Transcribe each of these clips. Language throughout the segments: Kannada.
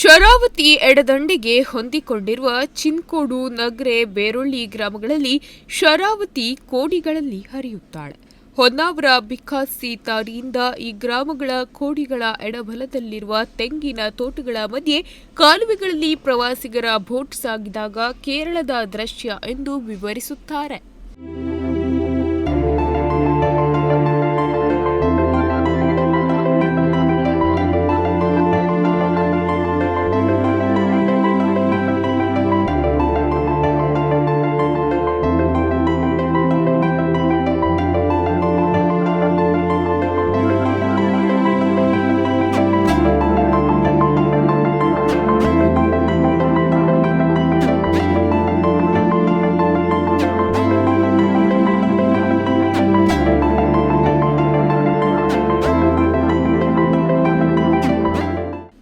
ಶರಾವತಿ ಎಡದಂಡೆಗೆ ಹೊಂದಿಕೊಂಡಿರುವ ಚಿನ್ಕೋಡು, ನಗ್ರೆ, ಬೇರೊಳ್ಳಿ ಗ್ರಾಮಗಳಲ್ಲಿ ಶರಾವತಿ ಕೋಡಿಗಳಲ್ಲಿ ಹರಿಯುತ್ತಾಳೆ. ಹೊನ್ನಾವರ ಬಿಕಾಸಿ ತಾರಿಯಿಂದ ಈ ಗ್ರಾಮಗಳ ಕೋಡಿಗಳ ಎಡಬಲದಲ್ಲಿರುವ ತೆಂಗಿನ ತೋಟಗಳ ಮಧ್ಯೆ ಕಾಲುವೆಗಳಲ್ಲಿ ಪ್ರವಾಸಿಗರ ಬೋಟ್ ಸಾಗಿದಾಗ ಕೇರಳದ ದೃಶ್ಯ ಎಂದು ವಿವರಿಸುತ್ತಾರೆ.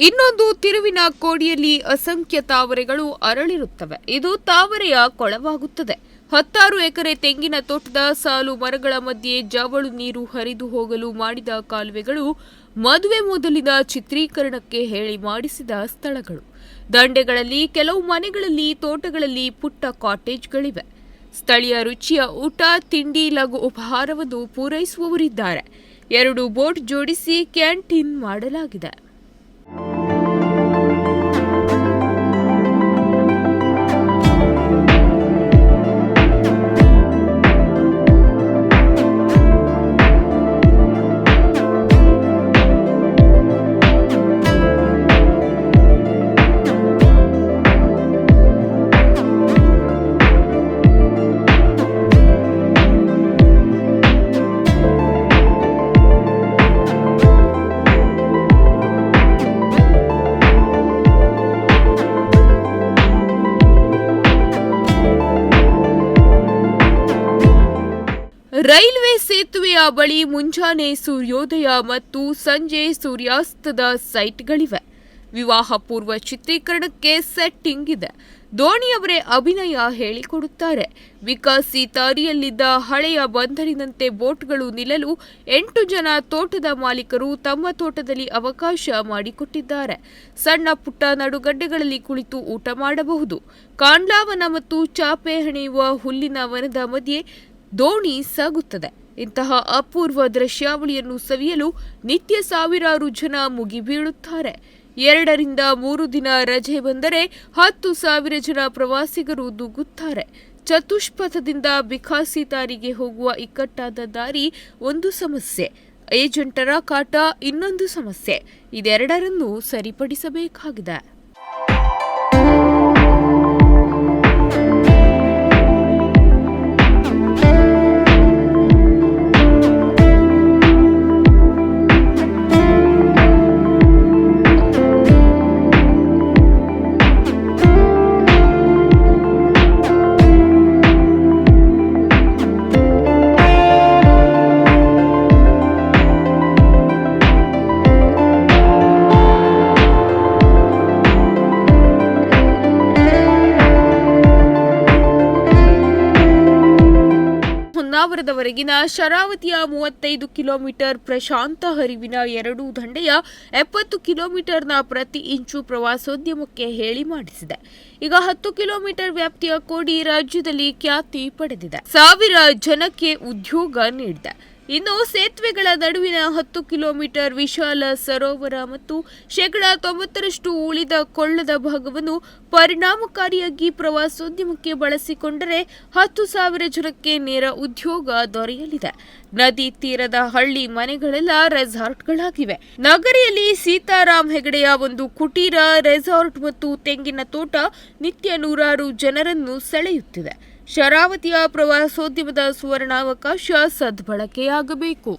ಇನ್ನೊಂದು ತಿರುವಿನ ಕೋಡಿಯಲ್ಲಿ ಅಸಂಖ್ಯ ತಾವರೆಗಳು ಅರಳಿರುತ್ತವೆ. ಇದು ತಾವರೆಯ ಕೊಳವಾಗುತ್ತದೆ. ಹತ್ತಾರು ಎಕರೆ ತೆಂಗಿನ ತೋಟದ ಸಾಲು ಮರಗಳ ಮಧ್ಯೆ ಜವಳು ನೀರು ಹರಿದು ಹೋಗಲು ಮಾಡಿದ ಕಾಲುವೆಗಳು ಮದುವೆ ಮೊದಲಿನ ಚಿತ್ರೀಕರಣಕ್ಕೆ ಹೇಳಿ ಮಾಡಿಸಿದ ಸ್ಥಳಗಳು. ದಂಡೆಗಳಲ್ಲಿ ಕೆಲವು ಮನೆಗಳಲ್ಲಿ ತೋಟಗಳಲ್ಲಿ ಪುಟ್ಟ ಕಾಟೇಜ್ಗಳಿವೆ. ಸ್ಥಳೀಯ ರುಚಿಯ ಊಟ, ತಿಂಡಿ, ಲಘು ಉಪಹಾರವನ್ನು ಪೂರೈಸುವವರಿದ್ದಾರೆ. ಎರಡು ಬೋಟ್ ಜೋಡಿಸಿ ಕ್ಯಾಂಟೀನ್ ಮಾಡಲಾಗಿದೆ. ರೈಲ್ವೆ ಸೇತುವೆಯ ಬಳಿ ಮುಂಜಾನೆ ಸೂರ್ಯೋದಯ ಮತ್ತು ಸಂಜೆ ಸೂರ್ಯಾಸ್ತದ ಸೈಟ್ಗಳಿವೆ. ವಿವಾಹ ಪೂರ್ವ ಚಿತ್ರೀಕರಣಕ್ಕೆ ಸೆಟ್ಟಿಂಗ್ ಇದೆ. ಧೋನಿಯವರೇ ಅಭಿನಯ ಹೇಳಿಕೊಡುತ್ತಾರೆ. ವಿಕಾಸಿ ತಾರಿಯಲ್ಲಿದ್ದ ಹಳೆಯ ಬಂದರಿನಂತೆ ಬೋಟ್ಗಳು ನಿಲ್ಲಲು ಎಂಟು ಜನ ತೋಟದ ಮಾಲೀಕರು ತಮ್ಮ ತೋಟದಲ್ಲಿ ಅವಕಾಶ ಮಾಡಿಕೊಟ್ಟಿದ್ದಾರೆ. ಸಣ್ಣ ಪುಟ್ಟ ನಡುಗಡ್ಡೆಗಳಲ್ಲಿ ಕುಳಿತು ಊಟ ಮಾಡಬಹುದು. ಕಾಂಡ್ಲಾವನ ಮತ್ತು ಚಾಪೆ ಹಣೆಯುವ ಹುಲ್ಲಿನ ವನದ ಮಧ್ಯೆ ದೋಣಿ ಸಾಗುತ್ತದೆ. ಇಂತಹ ಅಪೂರ್ವ ದೃಶ್ಯಾವಳಿಯನ್ನು ಸವಿಯಲು ನಿತ್ಯ ಸಾವಿರಾರು ಜನ ಮುಗಿಬೀಳುತ್ತಾರೆ. ಎರಡರಿಂದ ಮೂರು ದಿನ ರಜೆ ಬಂದರೆ ಹತ್ತು ಸಾವಿರ ಜನ ಪ್ರವಾಸಿಗರು ನುಗ್ಗುತ್ತಾರೆ ಚತುಷ್ಪಥದಿಂದ ಬಿಕಾಸಿ ತಾರಿಗೆ ಹೋಗುವ ಇಕ್ಕಟ್ಟಾದ ದಾರಿ ಒಂದು ಸಮಸ್ಯೆ. ಏಜೆಂಟರ ಕಾಟ ಇನ್ನೊಂದು ಸಮಸ್ಯೆ. ಇದೆರಡರನ್ನೂ ಸರಿಪಡಿಸಬೇಕಾಗಿದೆ. ಹೊನ್ನಾವರದವರೆಗಿನ ಶರಾವತಿಯ ಮೂವತ್ತೈದು ಕಿಲೋಮೀಟರ್ ಪ್ರಶಾಂತ ಹರಿವಿನ ಎರಡು ದಂಡೆಯ ಎಪ್ಪತ್ತು ಕಿಲೋಮೀಟರ್ನ ಪ್ರತಿ ಇಂಚು ಪ್ರವಾಸೋದ್ಯಮಕ್ಕೆ ಹೇಳಿ ಮಾಡಿಸಿದೆ. ಈಗ ಹತ್ತು ಕಿಲೋಮೀಟರ್ ವ್ಯಾಪ್ತಿಯ ಕೋಡಿ ರಾಜ್ಯದಲ್ಲಿ ಖ್ಯಾತಿ ಪಡೆದಿದೆ. ಸಾವಿರ ಜನಕ್ಕೆ ಉದ್ಯೋಗ ನೀಡಿದೆ. ಇನ್ನು ಸೇತುವೆಗಳ ನಡುವಿನ ಹತ್ತು ಕಿಲೋಮೀಟರ್ ವಿಶಾಲ ಸರೋವರ ಮತ್ತು ಶೇಕಡ ತೊಂಬತ್ತರಷ್ಟು ಉಳಿದ ಕೊಳ್ಳದ ಭಾಗವನ್ನು ಪರಿಣಾಮಕಾರಿಯಾಗಿ ಪ್ರವಾಸೋದ್ಯಮಕ್ಕೆ ಬಳಸಿಕೊಂಡರೆ ಹತ್ತು ಸಾವಿರ ಜನಕ್ಕೆ ನೇರ ಉದ್ಯೋಗ ದೊರೆಯಲಿದೆ. ನದಿ ತೀರದ ಹಳ್ಳಿ ಮನೆಗಳೆಲ್ಲ ರೆಸಾರ್ಟ್ಗಳಾಗಿವೆ. ನಗರಿಯಲ್ಲಿ ಸೀತಾರಾಮ್ ಹೆಗಡೆಯ ಒಂದು ಕುಟೀರ, ರೆಸಾರ್ಟ್ ಮತ್ತು ತೆಂಗಿನ ತೋಟ ನಿತ್ಯ ನೂರಾರು ಜನರನ್ನು ಸೆಳೆಯುತ್ತಿದೆ. ಶರಾವತಿಯ ಪ್ರವಾಸೋದ್ಯಮದ ಸುವರ್ಣಾವಕಾಶ ಸದ್ಬಳಕೆಯಾಗಬೇಕು.